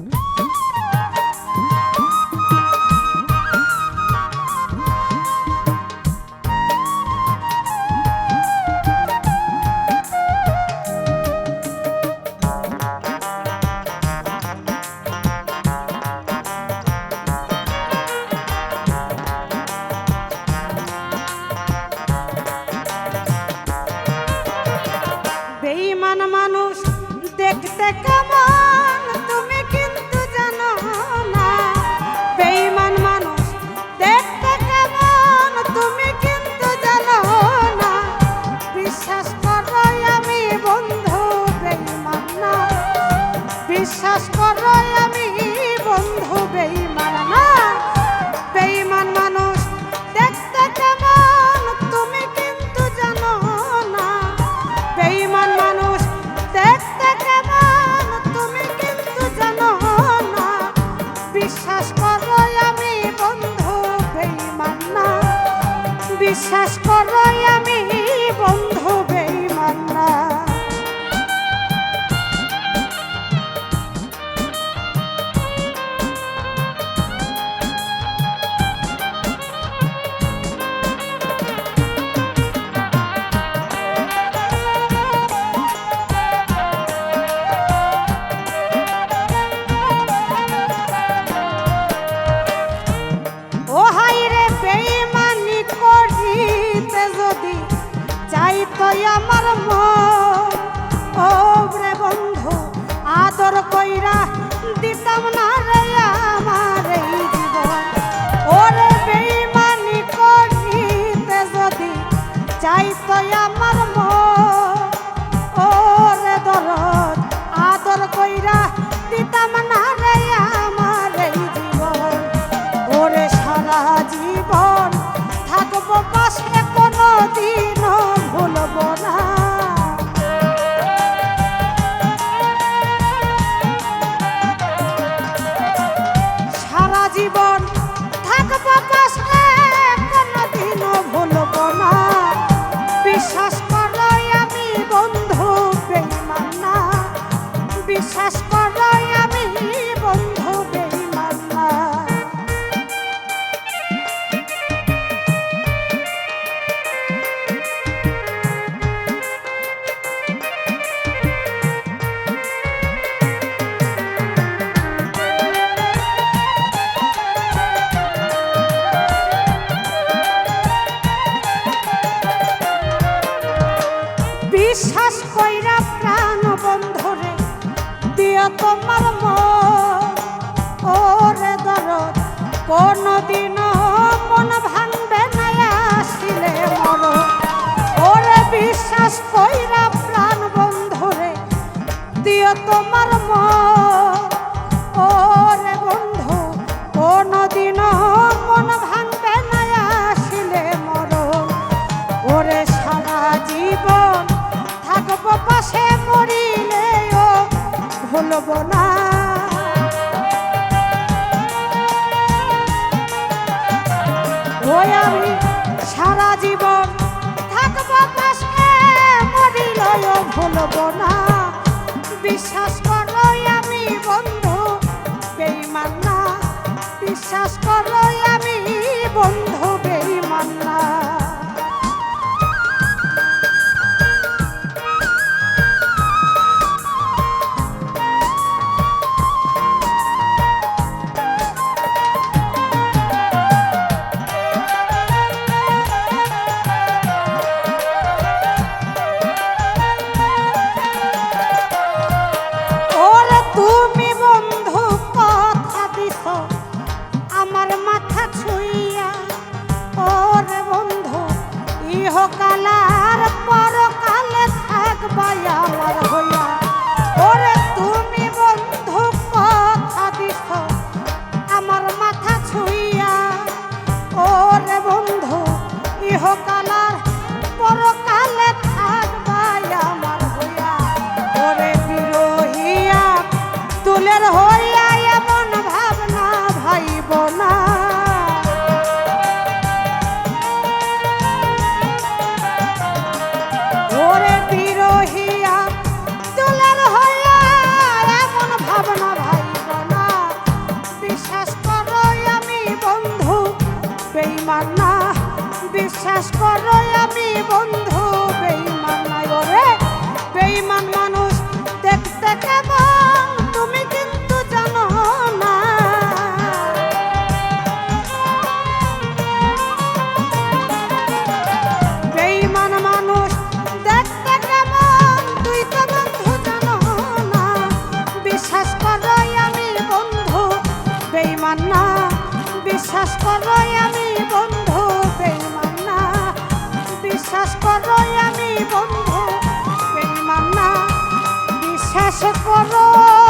Mm-hmm. বিশ্বাস করো, আমি বন্ধু বেইমান না বেইমান মানুষ, দেখতে কেমন, তুমি কিন্তু জানো না। বেইমান মানুষ, দেখতে কেমন, তুমি কিন্তু জানো না। বিশ্বাস করো, আমি বন্ধু বেইমান না। বিশ্বাস করো, আমি বন্ধু আমার মরে বন্ধু আদর কইরা দিতাম না রে জীবন কইরা প্রাণ বন্ধরে দিও তোমার মন। বিশ্বাস বেমান্না বিশ্বাস করোই আমি বন্ধু বেমান্না বিশ্বাস করোই আমি বন্ধু বেমান্না বিশ্বাস করোই